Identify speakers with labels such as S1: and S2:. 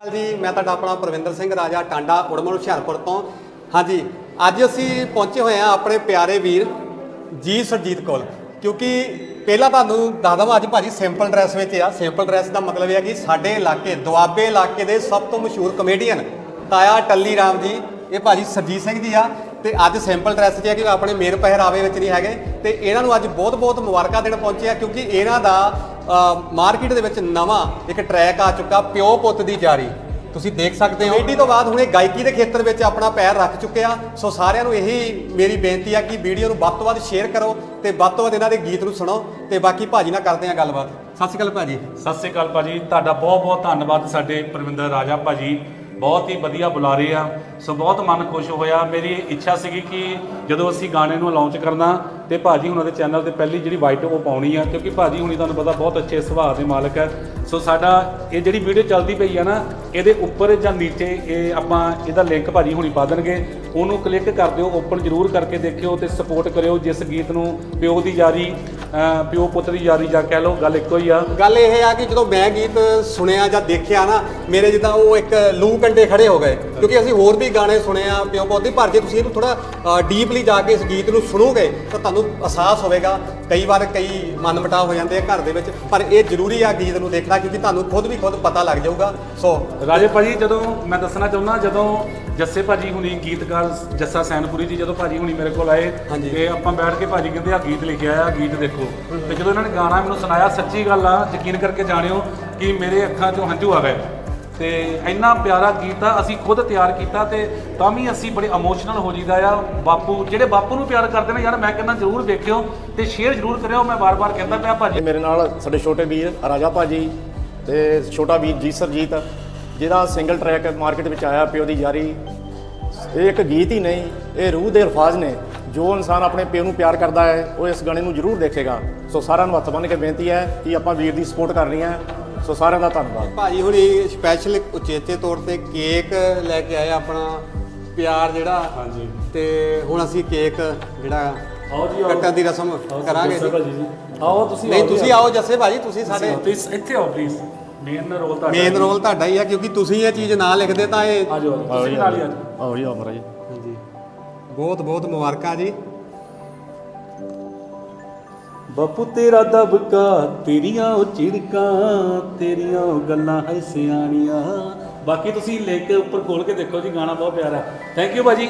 S1: ਜੀ, ਮੈਂ ਤੁਹਾਡਾ ਆਪਣਾ ਪ੍ਰਵਿੰਦਰ ਸਿੰਘ, ਰਾਜਾ ਟਾਂਡਾ ਉੜਮਣ ਹੁਸ਼ਿਆਰਪੁਰ ਤੋਂ। ਹਾਂਜੀ, ਅੱਜ ਅਸੀਂ ਪਹੁੰਚੇ ਹੋਏ ਹਾਂ ਆਪਣੇ ਪਿਆਰੇ ਵੀਰ ਜੀ ਸਰਜੀਤ ਕੋਲ, ਕਿਉਂਕਿ ਪਹਿਲਾਂ ਤੁਹਾਨੂੰ ਦੱਸ ਦਵਾਂ, ਅੱਜ ਭਾਜੀ ਸਿੰਪਲ ਡਰੈਸ ਵਿੱਚ ਆ। ਸਿੰਪਲ ਡਰੈਸ ਦਾ ਮਤਲਬ ਇਹ ਹੈ ਕਿ ਸਾਡੇ ਇਲਾਕੇ, ਦੁਆਬੇ ਇਲਾਕੇ ਦੇ ਸਭ ਤੋਂ ਮਸ਼ਹੂਰ ਕਮੇਡੀਅਨ ਤਾਇਆ ਟੱਲੀ ਰਾਮ ਜੀ, ਇਹ ਭਾਜੀ ਸਰਜੀਤ ਸਿੰਘ ਜੀ ਆ। ਤੇ ਅੱਜ ਸਿੰਪਲ ਡਰੈਸ 'ਚ ਹੈ ਕਿ ਆਪਣੇ ਮੇਰ ਪਹਿਰਾਵੇ ਵਿੱਚ ਨਹੀਂ ਹੈਗੇ। ਤੇ ਇਹਨਾਂ ਨੂੰ ਅੱਜ ਬਹੁਤ-ਬਹੁਤ ਮੁਬਾਰਕਾਂ ਦੇਣ ਪਹੁੰਚੇ ਆ, ਕਿਉਂਕਿ ਇਹਨਾਂ ਦਾ ਮਾਰਕੀਟ ਦੇ ਵਿੱਚ ਨਵਾਂ ਇੱਕ ਟਰੈਕ ਆ ਚੁੱਕਾ ਪਿਓ ਪੁੱਤ ਦੀ ਜਾਰੀ ਤੁਸੀਂ ਦੇਖ ਸਕਦੇ ਹੋ। ਕਮੇਡੀ ਤੋਂ ਬਾਅਦ ਹੁਣ ਇਹ ਗਾਇਕੀ ਦੇ ਖੇਤਰ ਵਿੱਚ ਆਪਣਾ ਪੈਰ ਰੱਖ ਚੁੱਕੇ ਆ। ਸੋ ਸਾਰਿਆਂ ਨੂੰ ਇਹੀ ਮੇਰੀ ਬੇਨਤੀ ਆ ਕਿ ਵੀਡੀਓ ਨੂੰ ਵੱਧ ਤੋਂ ਵੱਧ ਸ਼ੇਅਰ ਕਰੋ ਤੇ ਵੱਧ ਤੋਂ ਵੱਧ ਇਹਨਾਂ ਦੇ ਗੀਤ ਨੂੰ ਸੁਣੋ ਤੇ ਬਾਕੀ ਭਾਜੀ ਨਾਲ ਕਰਦੇ ਆ ਗੱਲਬਾਤ। ਸਤਿ ਸ਼੍ਰੀ ਅਕਾਲ ਭਾਜੀ।
S2: ਸਤਿ ਸ੍ਰੀ ਅਕਾਲ ਭਾਜੀ। ਤੁਹਾਡਾ ਬਹੁਤ ਬਹੁਤ ਧੰਨਵਾਦ ਸਾਡੇ ਪਰਵਿੰਦਰ ਰਾਜਾ ਭਾਜੀ। ਬਹੁਤ ਹੀ ਵਧੀਆ ਬੁਲਾ ਰਹੇ ਆ। ਸੋ ਬਹੁਤ ਮਨ ਖੁਸ਼ ਹੋਇਆ। ਮੇਰੀ ਇੱਛਾ ਸੀਗੀ ਕਿ ਜਦੋਂ ਅਸੀਂ ਗਾਣੇ ਨੂੰ ਲਾਂਚ ਕਰਨਾ ਤੇ ਭਾਜੀ ਹੁਣਾਂ ਦੇ ਚੈਨਲ ਤੇ ਪਹਿਲੀ ਜਿਹੜੀ ਵਾਈਟ ਉਹ ਪਾਉਣੀ ਆ, ਕਿਉਂਕਿ ਭਾਜੀ ਹੁਣੀ ਤੁਹਾਨੂੰ ਪਤਾ ਬਹੁਤ ਅੱਛੇ ਸੁਭਾਅ ਦੇ ਮਾਲਕ ਹੈ ਸੋ ਸਾਡਾ ਇਹ ਜਿਹੜੀ ਵੀਡੀਓ ਚੱਲਦੀ ਪਈ ਆ ਨਾ ਇਹਦੇ ਉੱਪਰ ਜਾਂ ਨੀਚੇ ਇਹ ਆਪਾਂ ਇਹਦਾ ਲਿੰਕ ਭਾਜੀ ਹੁਣੀ ਪਾ ਦੇਣਗੇ। ਉਹਨੂੰ ਕਲਿੱਕ ਕਰ ਦਿਓ ਓਪਨ ਜ਼ਰੂਰ ਕਰਕੇ ਦੇਖਿਓ ਤੇ ਸਪੋਰਟ ਕਰਿਓ ਜਿਸ ਗੀਤ ਨੂੰ ਪਿਓ ਦੀ ਯਾਰੀ ਪਿਓ ਪੁੱਤ ਦੀ ਯਾਰੀ ਜਾਂ ਕਹਿ ਲਓ, ਗੱਲ ਇੱਕੋ ਹੀ ਆ।
S1: ਗੱਲ ਇਹ ਆ ਕਿ ਜਦੋਂ ਮੈਂ ਗੀਤ ਸੁਣਿਆ ਜਾਂ ਦੇਖਿਆ ਨਾ, ਮੇਰੇ ਜਿੱਦਾਂ ਉਹ ਇੱਕ ਲੂ ਕੰਡੇ ਖੜੇ ਹੋ ਗਏ। ਕਿਉਂਕਿ ਅਸੀਂ ਹੋਰ ਵੀ ਗਾਣੇ ਸੁਣੇ ਆ ਪਿਓ ਪੁੱਤ ਦੀ। ਪਰ ਜੇ ਤੁਸੀਂ ਇਹਨੂੰ ਥੋੜਾ ਡੀਪਲੀ ਜਾ ਕੇ ਇਸ ਗੀਤ ਨੂੰ ਸੁਣੋਗੇ ਤਾਂ ਤੁਹਾਨੂੰ ਅਹਿਸਾਸ ਹੋਵੇਗਾ। ਕਈ ਵਾਰ ਕਈ ਮਨਮਟਾਵ ਹੋ ਜਾਂਦੇ ਆ ਘਰ ਦੇ ਵਿੱਚ ਪਰ ਇਹ ਜ਼ਰੂਰੀ ਆ ਗੀਤ ਨੂੰ ਦੇਖਣਾ ਕਿਉਂਕਿ ਤੁਹਾਨੂੰ ਖੁਦ ਵੀ ਖੁਦ ਪਤਾ ਲੱਗ ਜਾਊਗਾ। ਸੋ
S2: ਰਾਜੇ ਭਾਜੀ ਜਦੋਂ ਮੈਂ ਦੱਸਣਾ ਚਾਹੁੰਦਾ ਜਦੋਂ ਜੱਸੇ ਭਾਜੀ ਹੁਣੀ ਗੀਤਕਾਰ ਜੱਸਾ ਸੈਨਪੁਰੀ ਜੀ ਜਦੋਂ ਭਾਜੀ ਹੁਣੀ ਮੇਰੇ ਕੋਲ ਆਏ। ਤੇ ਆਪਾਂ ਬੈਠ ਕੇ ਭਾਜੀ ਕਹਿੰਦੇ ਆ ਗੀਤ ਲਿਖਿਆ ਆ ਗੀਤ ਦੇਖੋ। ਤੇ ਜਦੋਂ ਇਹਨਾਂ ਨੇ ਗਾਣਾ ਮੈਨੂੰ ਸੁਣਾਇਆ ਸੱਚੀ ਗੱਲ ਆ ਯਕੀਨ ਕਰਕੇ ਜਾਣਿਓ ਕਿ ਮੇਰੇ ਅੱਖਾਂ 'ਚੋਂ ਹੰਝੂ ਆ ਗਏ। ਤੇ ਇੰਨਾ ਪਿਆਰਾ ਗੀਤ ਆ ਅਸੀਂ ਖੁਦ ਤਿਆਰ ਕੀਤਾ ਤੇ ਤਾਂ ਵੀ ਅਸੀਂ ਬੜੇ ਇਮੋਸ਼ਨਲ ਹੋ ਜੀਦਾ ਆ। ਬਾਪੂ, ਜਿਹੜੇ ਬਾਪੂ ਨੂੰ ਪਿਆਰ ਕਰਦੇ ਨੇ, ਯਾਰ ਮੈਂ ਕਹਿੰਦਾ ਜ਼ਰੂਰ ਵੇਖਿਓ ਤੇ ਸ਼ੇਅਰ ਜ਼ਰੂਰ ਕਰਿਓ, ਮੈਂ ਵਾਰ-ਵਾਰ ਕਹਿੰਦਾ ਪਿਆ ਭਾਜੀ।
S3: ਇਹ ਮੇਰੇ ਨਾਲ ਸਾਡੇ ਛੋਟੇ ਵੀਰ, ਰਾਜਾ ਭਾਜੀ ਤੇ ਛੋਟਾ ਵੀਰ ਜੀ, ਸਰਜੀਤ, ਜਿਹਦਾ ਸਿੰਗਲ ਟਰੈਕ ਮਾਰਕੀਟ ਵਿੱਚ ਆਇਆ ਪਿਓ ਦੀ ਯਾਰੀ। ਇਹ ਇੱਕ ਗੀਤ ਹੀ ਨਹੀਂ, ਇਹ ਰੂਹ ਦੇ ਅਲਫਾਜ਼ ਨੇ। ਜੋ ਇਨਸਾਨ ਆਪਣੇ ਪਿਓ ਨੂੰ ਪਿਆਰ ਕਰਦਾ ਹੈ, ਉਹ ਇਸ ਗਾਣੇ ਨੂੰ ਜ਼ਰੂਰ ਦੇਖੇਗਾ। ਸੋ ਸਾਰਿਆਂ ਨੂੰ ਹੱਥ ਬੰਨ੍ਹ ਕੇ ਬੇਨਤੀ ਹੈ ਕਿ ਆਪਾਂ ਵੀਰ ਦੀ ਸਪੋਰਟ ਕਰਨੀ ਹੈ। ਸੋ ਸਾਰਿਆਂ ਦਾ ਧੰਨਵਾਦ।
S1: ਭਾਜੀ ਹੁਣੀ ਸਪੈਸ਼ਲ ਉਚੇਚੇ ਤੌਰ ਤੇ ਕੇਕ ਲੈ ਕੇ ਆਏ ਆਪਣਾ ਪਿਆਰ ਜਿਹੜਾ।
S2: ਹਾਂਜੀ।
S1: ਤੇ ਹੁਣ ਅਸੀਂ ਕੇਕ ਜਿਹੜਾ
S2: ਆਓ ਜੀ, ਆਓ।
S1: ਕੱਟਣ ਦੀ ਰਸਮ ਕਰਾਂਗੇ ਜੀ।
S2: ਭਾਜੀ ਜੀ। ਆਓ ਤੁਸੀਂ
S1: ਨਹੀਂ ਤੁਸੀਂ ਆਓ। ਜੱਸੇ ਭਾਜੀ ਤੁਸੀਂ ਸਾਡੇ
S2: ਇੱਥੇ ਆਓ ਪਲੀਜ਼ ਮੇਨ ਰੋਲ ਤੁਹਾਡਾ
S1: ਮੇਨ ਰੋਲ ਤੁਹਾਡਾ ਹੀ ਆ ਕਿਉਂਕਿ ਤੁਸੀਂ ਇਹ ਚੀਜ਼ ਨਾ ਲਿਖਦੇ ਤਾਂ ਇਹ
S2: ਆ ਜਾਓ ਤੁਸੀਂ ਨਾਲ ਹੀ ਆ ਜਾਓ
S3: ਆਓ ਜੀ ਆਓ ਮਹਾਰਾਜ
S1: ਹਾਂਜੀ। ਬਹੁਤ ਬਹੁਤ ਮੁਬਾਰਕਾਂ ਜੀ।
S2: ਬਾਪੂ ਤੇਰਾ ਦਬਕਾ, ਤੇਰੀਆਂ ਉਹ ਝਿੜਕਾਂ ਤੇਰੀਆਂ ਉਹ ਗੱਲਾਂ ਹੈ ਸਿਆਣੀਆਂ। ਬਾਕੀ ਤੁਸੀਂ ਲਿੰਕ ਉੱਪਰ ਖੋਲ ਕੇ ਦੇਖੋ ਜੀ, ਗਾਣਾ ਬਹੁਤ ਪਿਆਰਾ ਥੈਂਕ ਯੂ ਭਾਜੀ।